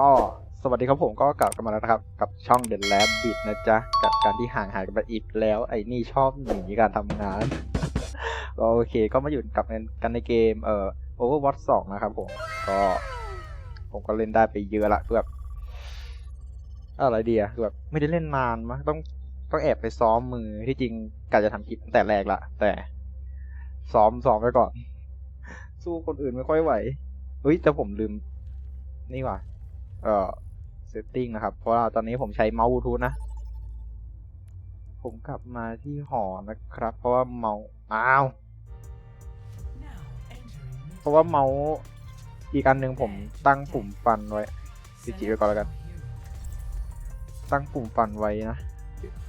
ก็สวัสดีครับผมก็กลับกันมาแล้วนะครับ กับช่อง The Lab Bit นะจ๊ะ กับการที่ห่างหายกันไปอีกแล้ว ไอ้นี่ชอบหนีการทำงานก็โอเคก็มาอยู่กับกันในเกมเอ่อ Overwatch 2 นะครับผม ก็ ผมก็เล่นได้ไปเยอะละคือแบบอะไรดีอะคือแบบไม่ได้เล่นนานมาต้องต้องแอบไปซ้อมมือที่จริงกะจะทำคลิปตั้งแต่แรกละแต่ ซ้อมซ้อมไปก่อน สู้คนอื่นไม่ค่อยไหวเฮ้ยแต่ผมลืม นี่ว่ะ เอ่อเซตติ้งนะครับ เพราะว่าตอนนี้ผมใช้เมาส์บลูทูธนะ ผมกลับมาที่หอนะครับ เพราะว่าเมาส์อ้าว เพราะว่าเมาส์อีกอันหนึ่งผมตั้งปุ่มฟันไว้จีจีไว้ก่อนแล้วกัน ตั้งปุ่มฟันไว้นะ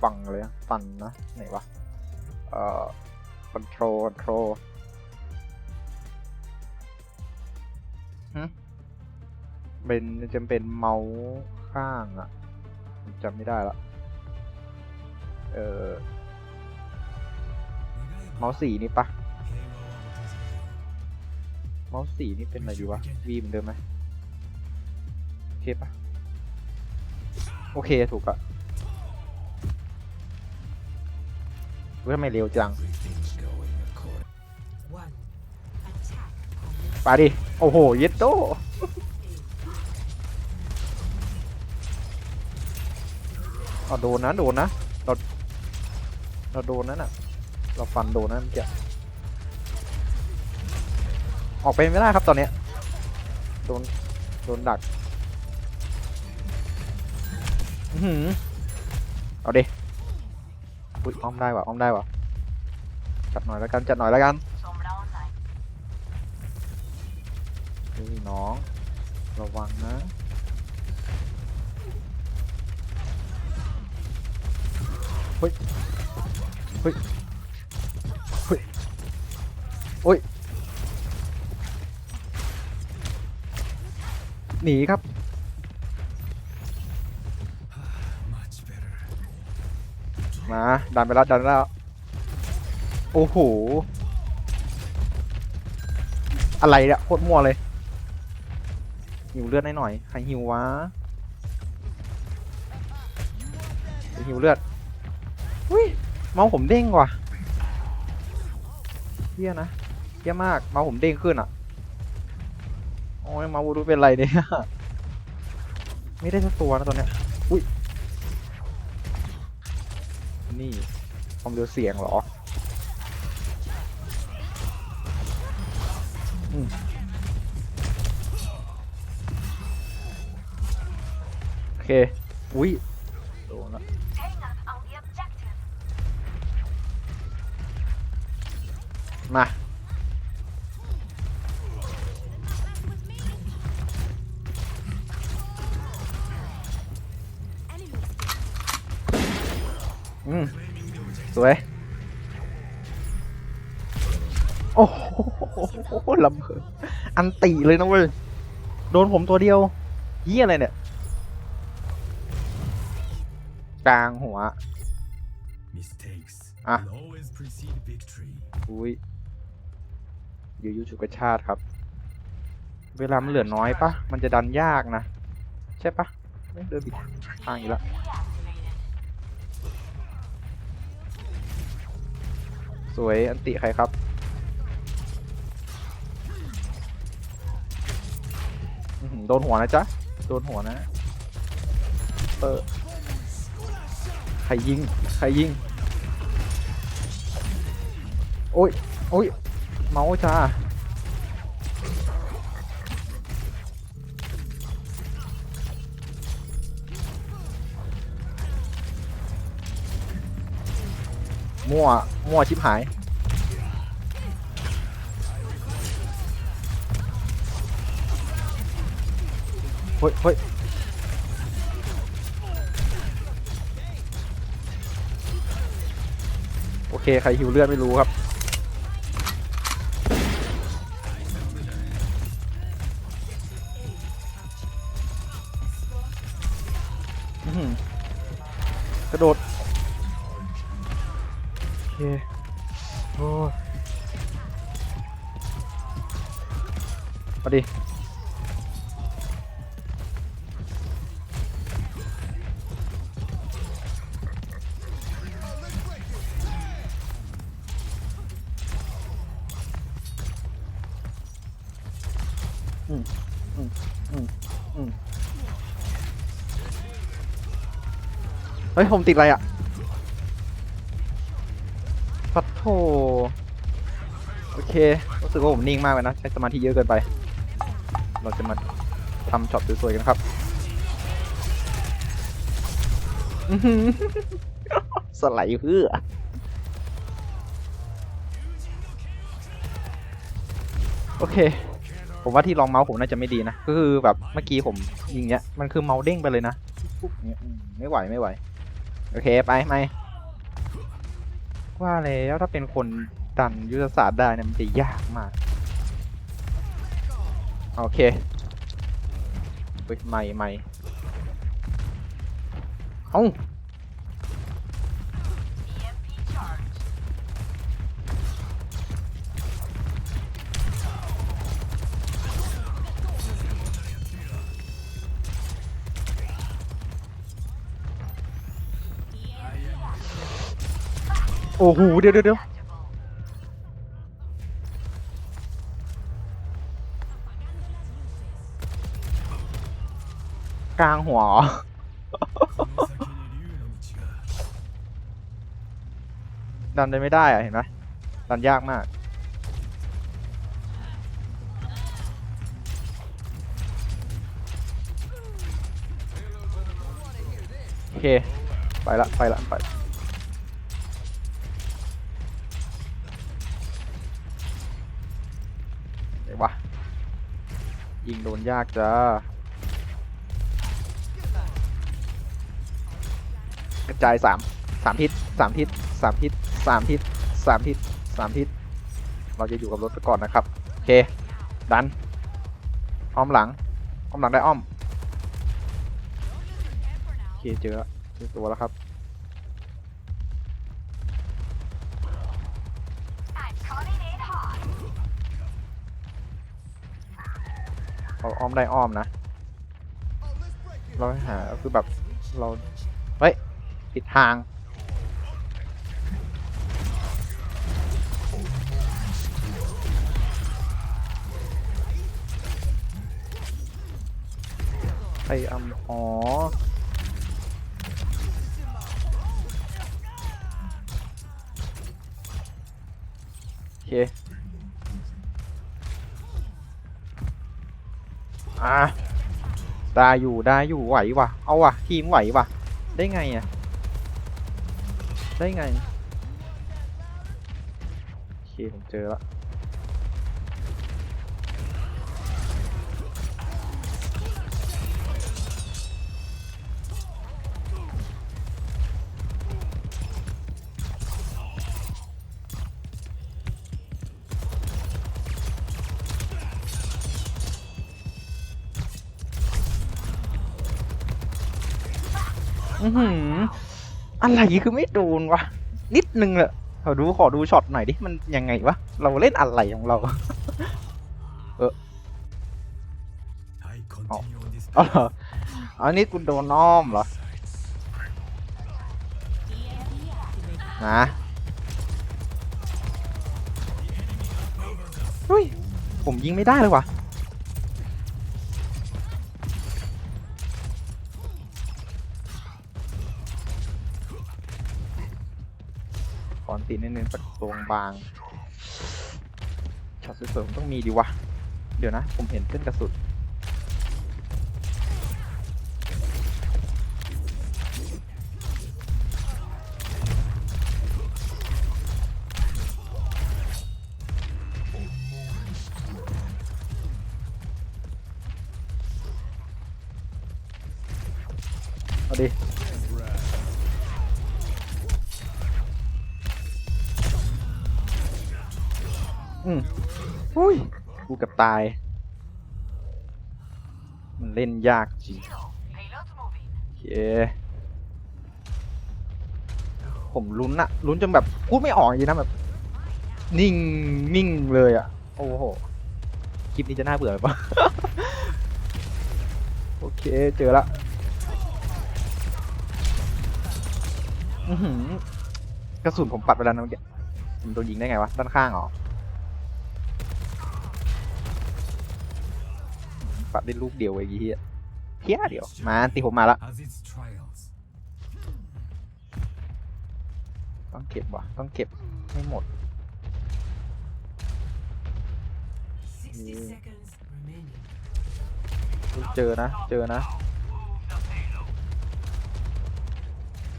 ฟังเลยฟันนะไหนวะเอ่อ control control หึ เป็นจะเป็นเมาส์ข้างอะผมจำไม่ได้ละ เออเมาส์สีนี่ปะเมาส์สีนี่เป็นอะไรดีวะ V เหมือนเดิมไหมโอเคปะโอเคถูกอะเว้ยทำไมเร็วจัง One. Attack. ไปดิ โอ้โห เย็ดโต เอาโดนนะโดนนะเราเราโดนนั่นน่ะ เราฟันโดนนั่นเมื่อออกไปไม่ได้ครับตอนเนี้ยโดนโดนดักอื้อหือเอาดิอุ้ยอ้อมได้ว่ะอ้อมได้ว่ะจัดหน่อยแล้วกันจัดหน่อยแล้วกันเฮ้ยน้อง ระวังนะ เฮ้ย เฮ้ย เฮ้ย โอ้ย หนีครับ มาดันไปแล้วดันไปแล้ว โอ้โห อะไรเนี่ยโคตรมั่วเลย หิวเลือดให้หน่อยใครหิววะหิวเลือด เมาส์ผมเด้งว่ะเฮียนะเฮียมาก เมาส์ผมเด้งขึ้นอะ โอ้ยเมาส์บูดูเป็นไรเนี่ย ไม่ได้สักตัวนะตอนเนี้ย อุ้ย นี่ความเร็วเสียงเหรออืมโอเค อุ้ย มาอืมสวย โอ้โหลำเบิดอันติเลยนะเว้ย โดนผมตัวเดียวเฮียอะไรเนี่ย กลางหัว Mistakes Ah. will always precede victory. อุ้ย ยูยูฉุกชาติครับ เวลามันเหลือน้อยปะมันจะดันยากนะ ใช่ปะเดินผิดทางอีกแล้วสวยอันติใครครับ โดนหัวนะจ๊ะ โดนหัวนะ เออใครยิง ใครยิง โอ้ย โอ้ย เมาส์จ้ามั่ว มั่วชิบหาย เฮ้ยเฮ้ยโอเค ใครหิวเลือดไม่รู้ครับ โดดโอเคโอ้มาดิอืมอืมอืมอืม เฮ้ย ผมติดอะไรอะปัดโถโอเค รู้สึกว่าผมนิ่งมากเลยนะ ใช้สมาธิเยอะเกินไป เราจะมาทำช็อตสวยๆกันครับอือหือสไลด์เพื่อโอเค ผมว่าที่ลองเมาส์ผมน่าจะไม่ดีนะ ก็คือแบบเมื่อกี้ผมยิงเนี้ย มันคือเมาส์เด้งไปเลยนะ ไม่ไหวไม่ไหว โอเคไปไม่ว่าแล้วถ้าเป็นคนดันยุทธศาสตร์ได้เนี่ยมันจะยากมาก โอเคเฮ้ยไม่ไม่เอ้า โอ้โหเดี๋ยวเดี๋ยวเดียวกลางหัวดันได้ไม่ได้อะเห็นไหมดันยากมากโอเค ไปละ ไปละ ไป โดนยากจ้ากระจายสามสามทิศสามทิศสามทิศสามทิศสามทิศสามทิศเราจะอยู่กับรถไปก่อนนะครับโอเคดันอ้อมหลังอ้อมหลังได้อ้อมโอเคเจอเจอตัวแล้วครับ อ้อมได้อ้อมนะ เราหาคือแบบเรา เฮ้ยผิดทาง ไออำอ๋อโอ อะได้อยู่ได้อยู่ไหววะเอาวะทีมไหววะได้ไงอะได้ไงโอเคผมเจอละ อือหืออะไรคือไม่โดนวะ นิดนึงเลยขอดูขอดูช็อตหน่อยดิ มันยังไงวะ เราเล่นอะไรของเรา I continue on this อ๋อเหรออันนี้คุณโดนน้อมเหรอ นะเฮ้ยผมยิงไม่ได้เลยวะ ขอนตีนิดนึงสักตวงบางช็อตสวยๆผมต้องมีดีวะ เดี๋ยวนะ ผมเห็นเส้นกระสุน ตาย มันเล่นยากจริงโอเคผมลุ้นอะลุ้นจนแบบพูดไม่ออกจริงนะแบบ นิ่งนิ่งเลยอะโอ้โหคลิปนี้จะน่าเบื่อปะโอเคเจอละอือหือกระสุนผมปัดไปแล้วนะเมื่อกี้ผมโดนยิงได้ไงวะด้านข้างเหรอ ปัดได้ลูกเดียวไอ้เหี้ยเฮียเดียว มาตีผมมาละต้องเก็บวะต้องเก็บให้หมดเจอนะ เจอนะ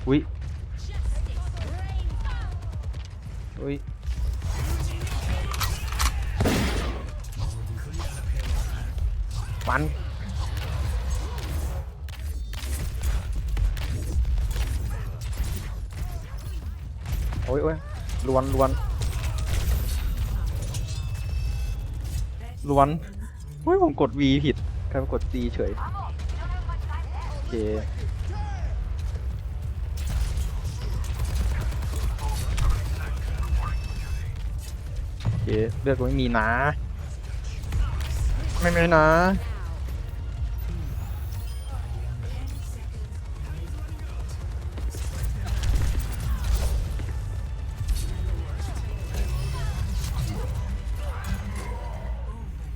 อุ้ยอุ้ย มันโอ้ยโอ้ยลวนลวนลวนเฮ้ยผมกด V ผิดกลายเป็นกด C เฉย โอเค โอเค เลือดกูไม่มีนะ ไม่ไม่นะ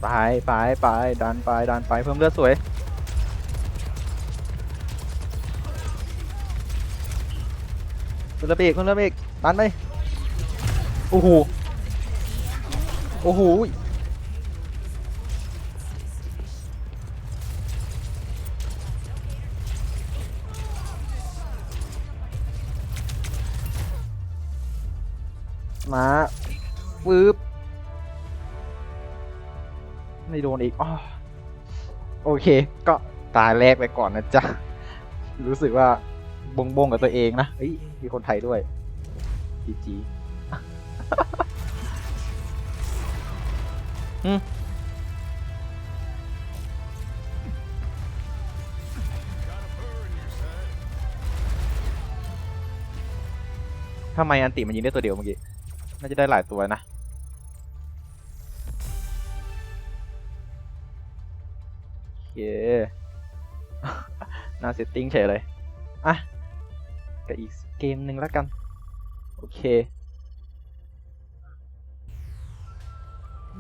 ไปไปไปดันไปดันไปเพิ่มเลือดสวยคุณระเบกคุณระเบกดันไปโอ้โหโอ้โหมาปึ๊บ ไม่โดนอีกอ้อโอเค ก็ตายแรกไปก่อนนะจ๊ะ รู้สึกว่าบงบงกับตัวเองนะเฮ้ย มีคนไทยด้วยจีจีทำไมอันติมันยิงได้ตัวเดียวเมื่อกี้ น่าจะได้หลายตัวนะาเซตติ้งเฉยเลยอะกับอีกเกมหนึ่งแล้วกัน โอเค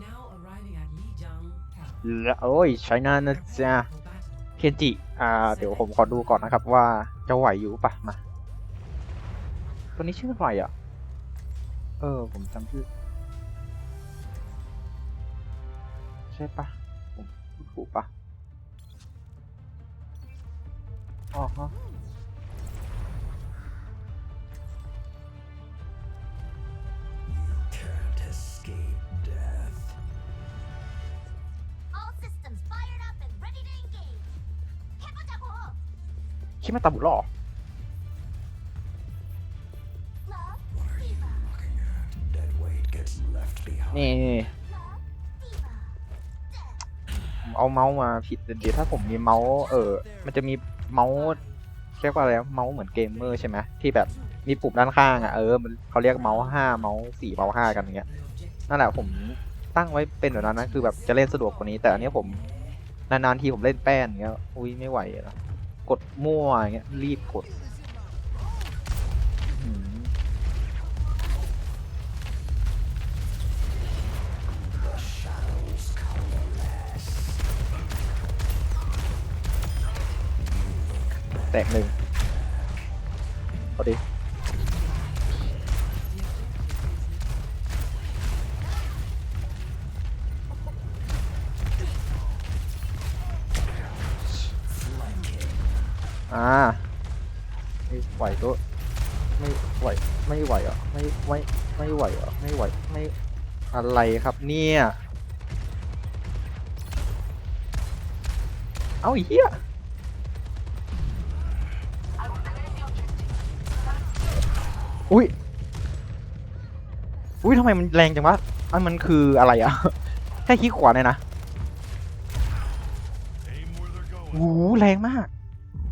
Now arriving at Lijiang Town. แล้วโอ้ยใช้นานนะจ๊ะ For battle. เคนจิ อ่า เดี๋ยวผมขอดูก่อนนะครับว่าจะไหวอยู่ปะมา ตัวนี้ชื่ออะไรอะ เออ ผมจำชื่อ ใช่ปะผมพูดถูกปะ ออกเนาะคิดมาตาบุหรอนี่เอาเมาส์มาผิดเดี๋ยวถ้าผมมีเมาส์เออ มันจะมี เมาส์เรียกว่าอะไรเมาส์เหมือนเกมเมอร์ใช่ไหมที่แบบมีปุ่มด้านข้างอะเออมันเขาเรียกเมาส์ห้าเมาส์สี่เมาส์ห้ากันอย่างเงี้ยนั่นแหละผมตั้งไว้เป็นแบบนั้นนะคือแบบจะเล่นสะดวกกว่านี้แต่อันนี้ผมนานๆทีผมเล่นแป้นอย่างเงี้ยอุ้ยไม่ไหวอะกดมั่วอย่างเงี้ยรีบกด ตกหนึ่งพอดีอ่าไม่ไหวก็ไม่ไหวไม่ไหวอะไม่ไม่ไม่ไหวอะไม่ไหวไม่อะไรครับเนี่ย เอาเหี้ย อุ้ย อุ้ยทำไมมันแรงจังวะอันมันคืออะไรอะแค่คลิกขวาเนี่ยนะ Aim where they're going. โอ้โหแรงมาก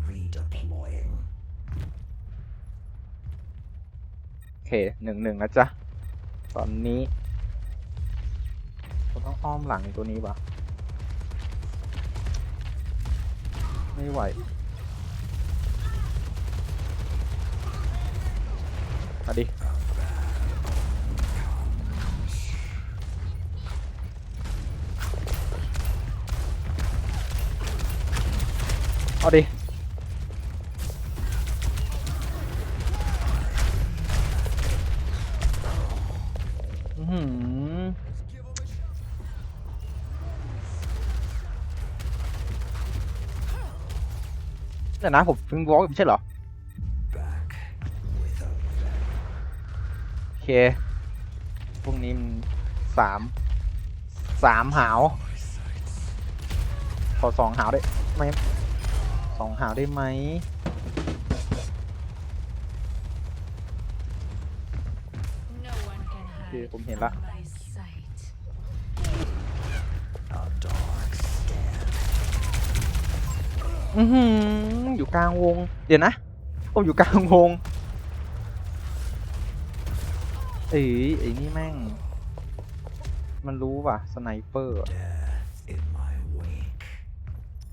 Redeploying. โอเคหนึ่งหนึ่งนะจ๊ะ ตอนนี้ผมต้องอ้อมหลังตัวนี้ปะไม่ไหว มาดิเอาดิอื้อหือแต่นะผมเพิ่งวอล์กไม่ใช่เหรอ เคพวกนี้มันสามสามหาว ขอสองหาวได้ไหมสองหาวได้ไหมโอเคผมเห็นละอือหืออยู่กลางวง เดี๋ยวนะ ผมอยู่กลางวง เอ้ยไอ้นี่แม่ง มันรู้ป่ะสไนเปอร์ Death in my wake.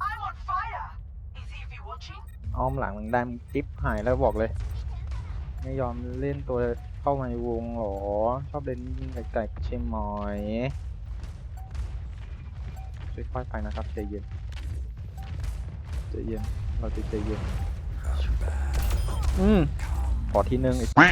I'm on fire! Is Evie watching? อ้อมหลังมึงได้มึงจิ๊บหายแล้วบอกเลย ไม่ยอมเล่นตัวเข้ามาในวงหรอ ชอบเล่นยิงไกลๆใช่ไหมค่อยๆไปนะครับใจเย็นใจเย็นเราจะใจเย็นอืมขอทีนึงไอ้ I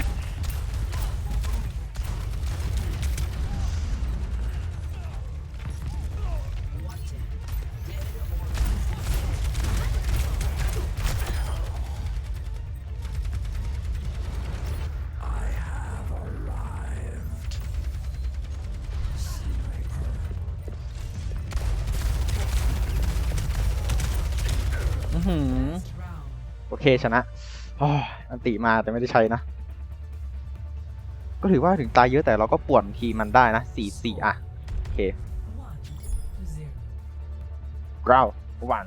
โอเคชนะอันติมาแต่ไม่ได้ใช้นะ ก็ถือว่าถึงตายเยอะแต่เราก็ป่วนทีมันได้นะสี่สี่อะ โอเค One to zero. กราววัน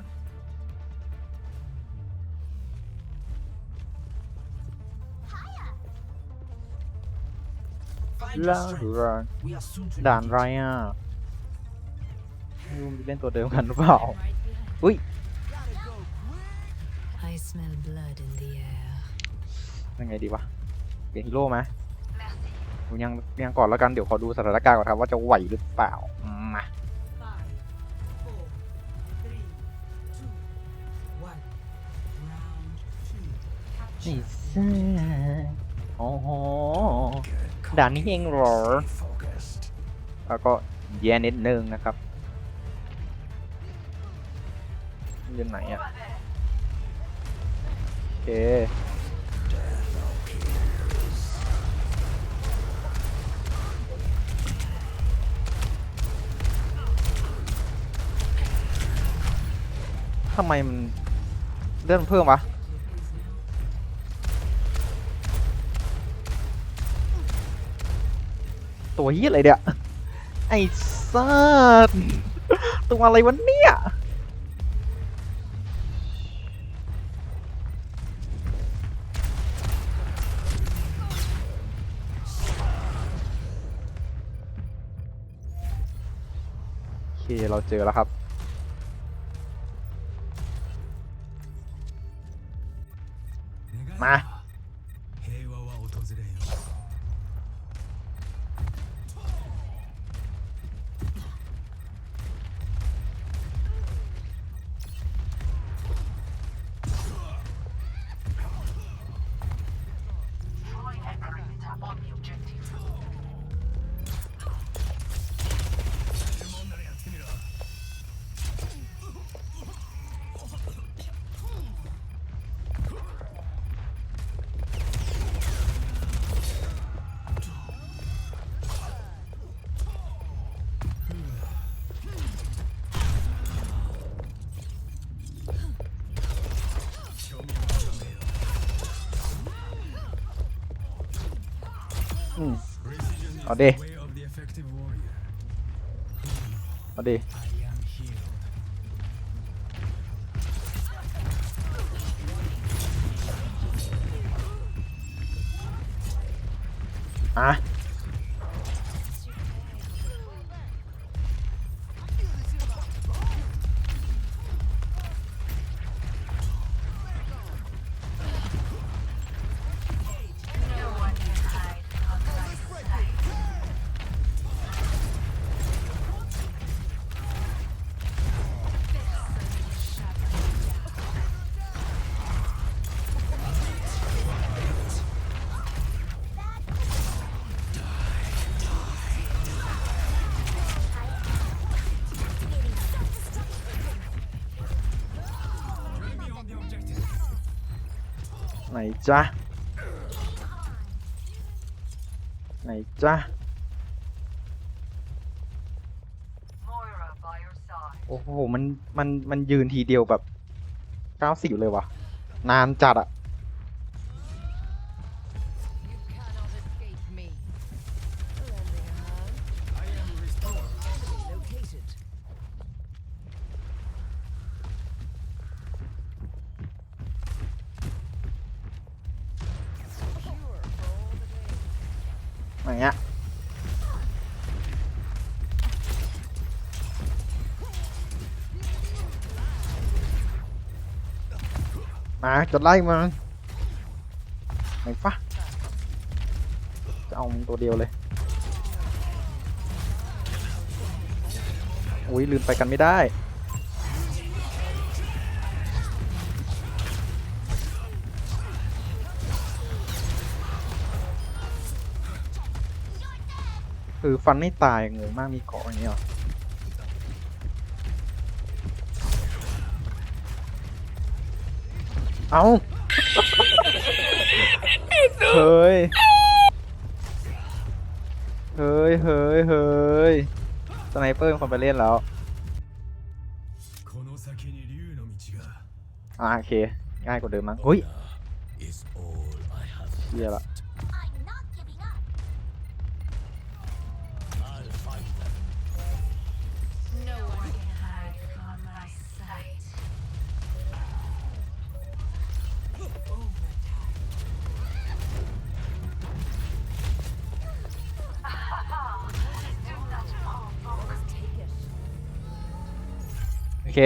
แล้วรัน We are soon to ด่านไรอะเล่นตัวเดิมกันหรือเปล่า อุ้ย I smell blood in the air. ยังไงดีวะเปลี่ยนฮีโร่ไหมผมยังยังก่อนแล้วกันเดี๋ยวขอดูสถานการณ์ก่อนครับว่าจะไหวหรือเปล่ามา Five, four, three, two, one. Round two. ไอ้ Capture. ซ่าโอ้โห get ด่านนี้เองเหรอ focused. แล้วก็แย่นิดนึงนะครับเรื่องไหนอะโอ เค ทำไมมันเลื่อนเพิ่มวะ ตัวเฮียอะไรเนี่ย ไอ้สัสตัวอะไรวะเนี่ย เคเราเจอแล้วครับ เอาดิ เอาดิ จ๊ะ ไหนจ๊ะ โอ้โห มัน มัน มันยืนทีเดียวแบบเก้าสิบเลยวะนานจัดอะ มาจะไล่มันไหนฟะจะเอาตัวเดียวเลยอุ้ยลืมไปกันไม่ได้คือฟันไม่ตายงงมากมีเกาะอย่างเงี้ยหรอ เอาเฮ้ย เฮ้ยเฮ้ยเฮ้ยสไนเปอร์เป็นคนไปเล่นแล้ว อ่าโอเค ง่ายกว่าเดิมมั้งเฮ้ยเชี่ยละ เค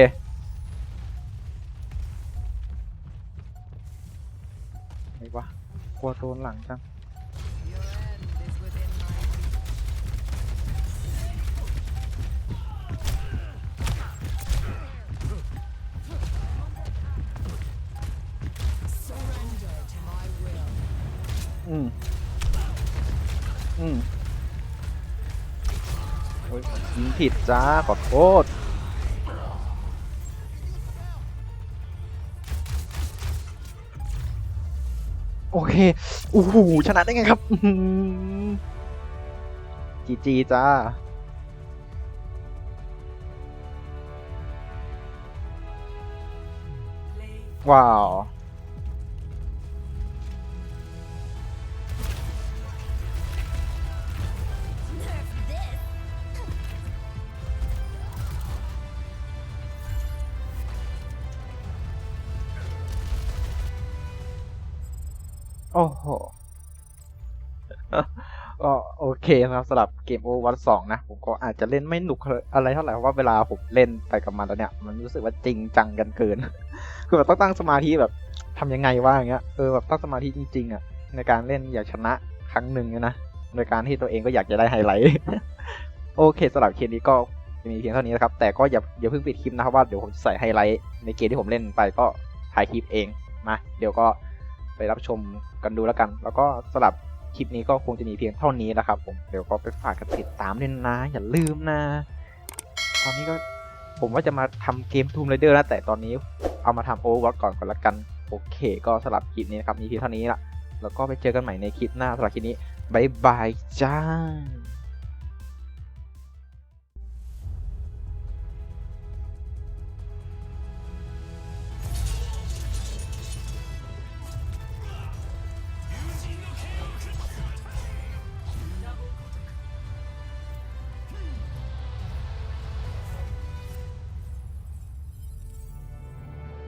ไหนวะกลัวโดนหลังจัง Your end is within my reach. Surrender to my will. อืม อืม โอ้ยยิงผิดจ้า ขอโทษ โอเคโอ้โหชนะได้ไงครับจีจีจ้าว้าว เคนะครับสำหรับเกมโอวันสองนะ ผมก็อาจจะเล่นไม่หนุกอะไรเท่าไหร่เพราะว่าเวลาผมเล่นไปกับมันแล้วเนี่ย มันรู้สึกว่าจริงจังกันเกิน คือแบบต้องตั้งสมาธิแบบทำยังไงวะอย่างเงี้ยเออแบบตั้งสมาธิจริงๆอะในการเล่นอยากชนะครั้งหนึ่งนะโดยการที่ตัวเองก็อยากจะได้ไฮไลท์โอเคสำหรับเคสนี้ก็จะมีเพียงเท่านี้นะครับ แต่ก็อย่าอย่าเพิ่งปิดคลิปนะครับว่าเดี๋ยวผมจะใส่ไฮไลท์ในเกมที่ผมเล่นไปก็ถ่ายคลิปเองมาเดี๋ยวก็ไปรับชมกันดูแล้วกัน แล้วก็สำหรับ ลิปนี้ก็คงจะมีเพียงเท่านี้นะครับผมเดี๋ยวก็ไปฝากกันติดตามด้วยนะ อย่าลืมนะ ตอนนี้ก็ผมว่าจะมาทำเกมทูมไรเดอร์นะแต่ตอนนี้เอามาทำโอเวอร์วอก่อนก่อนละกัน โอเค ก็สลับคลิปนี้นะครับมีเพียงเท่านี้ละแล้วก็ไปเจอกันใหม่ในคลิปหน้าสำหรับคลิปนี้บายบายจ้า